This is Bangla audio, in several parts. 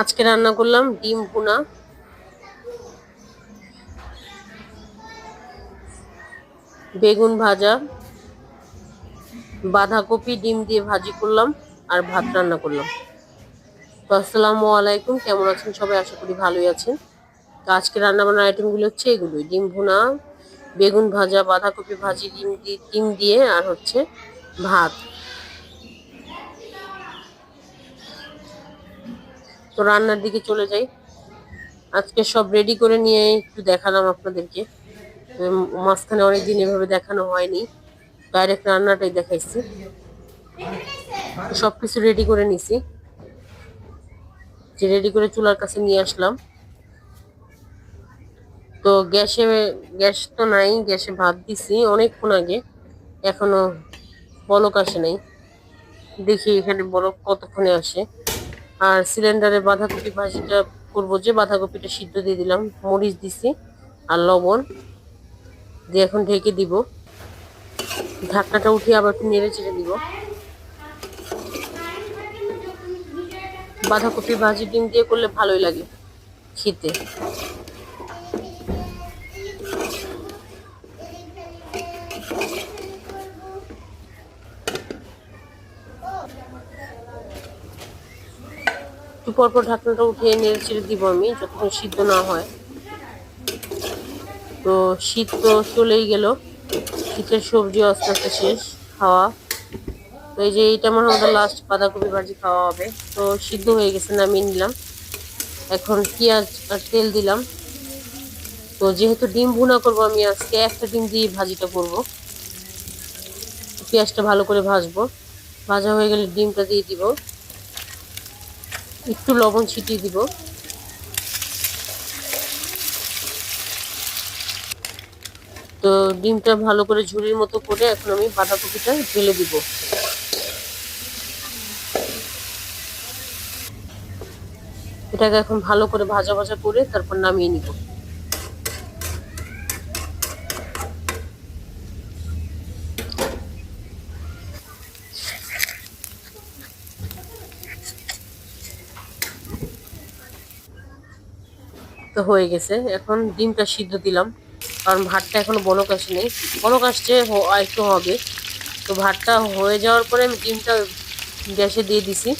আজকে রান্না করলাম ডিম ভুনা। বেগুন ভাজা, বাঁধাকপি ডিম দিয়ে ভাজি করলাম আর ভাত রান্না করলাম। তো আসসালামু আলাইকুম, কেমন আছেন সবাই? আশা করি ভালোই আছেন। তো আজকে রান্না বান্নার আইটেমগুলো হচ্ছে এগুলোই, ডিম ভুনা, বেগুন ভাজা, বাঁধাকপি ভাজি, ডিম দিয়ে ডিম দিয়ে আর হচ্ছে ভাত। তো রান্নার দিকে চলে যাই। আজকে সব রেডি করে নিয়ে একটু দেখালাম আপনাদেরকে। মাঝখানে অনেকদিন এভাবে দেখানো হয়নি। ডাইরেক্ট রান্নাটাই দেখাইছি। সব কিছু রেডি করে নিছি। যে রেডি করে চুলার কাছে নিয়ে আসলাম। তো গ্যাসে, গ্যাস তো নাই, গ্যাসে ভাত দিছি অনেকক্ষণ আগে। এখনও বলক আসে নাই। দেখি এখানে বলক কতক্ষণে আসে। আর সিলিন্ডারে বাঁধাকপি ভাজিটা করব যে বাঁধাকপিটা সিদ্ধ দিয়ে দিলাম, মরিচ দিছি আর লবণ দিয়ে এখন ঢেকে দিব। ঢাকনাটা উঠিয়ে আবার একটু নেড়ে চেড়ে দিব। বাঁধাকপি ভাজি ডিম দিয়ে করলে ভালোই লাগে খেতে। একটু পরপর ঢাকনাটা উঠিয়ে নেড়ে চেড়ে দিব আমি, যতক্ষণ সিদ্ধ না হয়। তো শীত তো চলেই গেল। শীতের সবজি আস্তে আস্তে শেষ, খাওয়া। তো এই যে এইটা আমার আমাদের লাস্ট বাঁধাকপি ভাজি খাওয়া হবে। তো সিদ্ধ হয়ে গেছে, নামিয়ে নিলাম। এখন পেঁয়াজ আর তেল দিলাম। তো যেহেতু ডিম ভুনা করব আমি, আজকে একটা ডিম দিয়ে ভাজিটা করব। পেঁয়াজটা ভালো করে ভাজবো। ভাজা হয়ে গেলে ডিমটা দিয়ে দিব। একটু লবণ ছিটিয়ে দিব। তো ডিমটা ভালো করে ঝুড়ির মতো করে এখন আমি বাঁধাকপিটা ঢেলে দিব। এটাকে এখন ভালো করে ভাজা ভাজা করে তারপর নামিয়ে নিব। তো হয়ে গেছে। এখন ডিমটা সিদ্ধ দিলাম। কারণ ভাতটা এখনও বলক নেই বলক আসছে একটু হবে। তো ভাতটা হয়ে যাওয়ার পরে আমি ডিমটা গ্যাসে দিয়ে দিছি।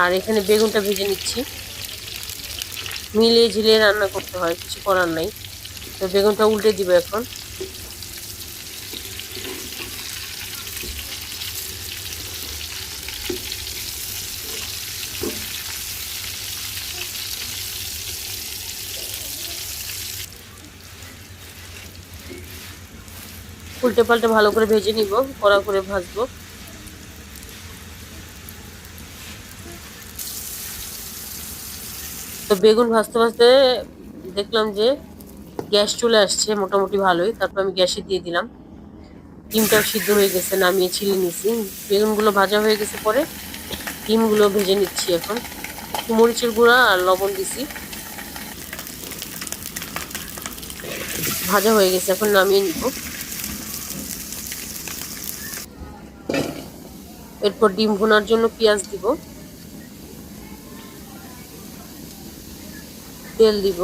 আর এখানে বেগুনটা ভেজে নিচ্ছি। মিলিয়ে ঝিলিয়ে রান্না করতে হয়, কিছু করার নাই। তো বেগুনটা উল্টে দিব এখন। উল্টে পাল্টে ভালো করে ভেজে নিব, কড়া করে ভাজবো। তো বেগুন ভাজতে ভাজতে দেখলাম যে গ্যাস চলে আসছে মোটামুটি ভালোই, তারপর আমি গ্যাসে দিয়ে দিলাম। ডিমটাও সিদ্ধ হয়ে গেছে, নামিয়ে ছিলে নিছি। বেগুনগুলো ভাজা হয়ে গেছে পরে ডিমগুলো ভেজে নিচ্ছি এখন। মরিচের গুঁড়া আর লবণ দিছি। ভাজা হয়ে গেছে, এখন নামিয়ে নিব। এরপর ডিম ভুনার জন্য পেঁয়াজ দিব। তেল দিব।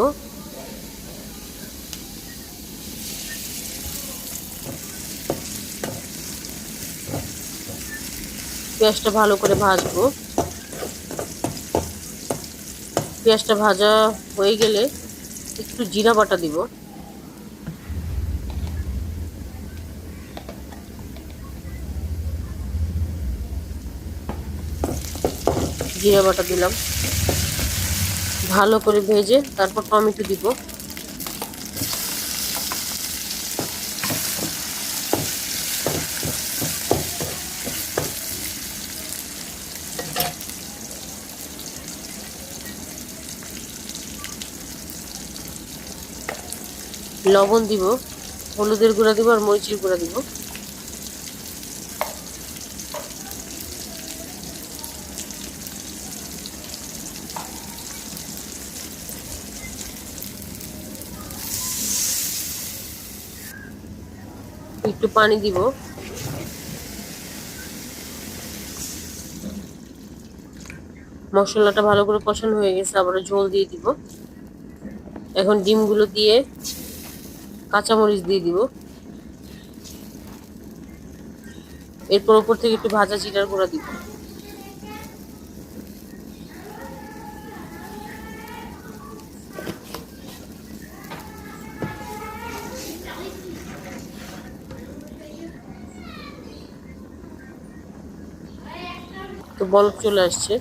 পেঁয়াজটা ভালো করে ভাজবো। পেঁয়াজটা ভাজা হয়ে গেলে একটু জিরা বাটা দিব। জিরা বাটা দিলাম। ভালো করে ভেজে তারপর টমেটো দিব। লবণ দিব, হলুদের গুঁড়া দিব আর মরিচের গুঁড়া দিব। একটু পানি দিব। মশলাটা ভালো করে কষানো হয়ে গেছে, আবার ঝোল দিয়ে দিব। এখন ডিমগুলো দিয়ে কাঁচামরিচ দিয়ে দিব। এরপর ওপর থেকে একটু ভাজা চিটার করে দিব। তো বল্ব চলে আসছে।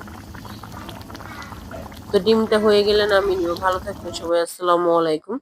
তো ডিমটা হয়ে গেলে নামিয়ে নিব ভালো থাকবেন সবাই। আসসালামু আলাইকুম।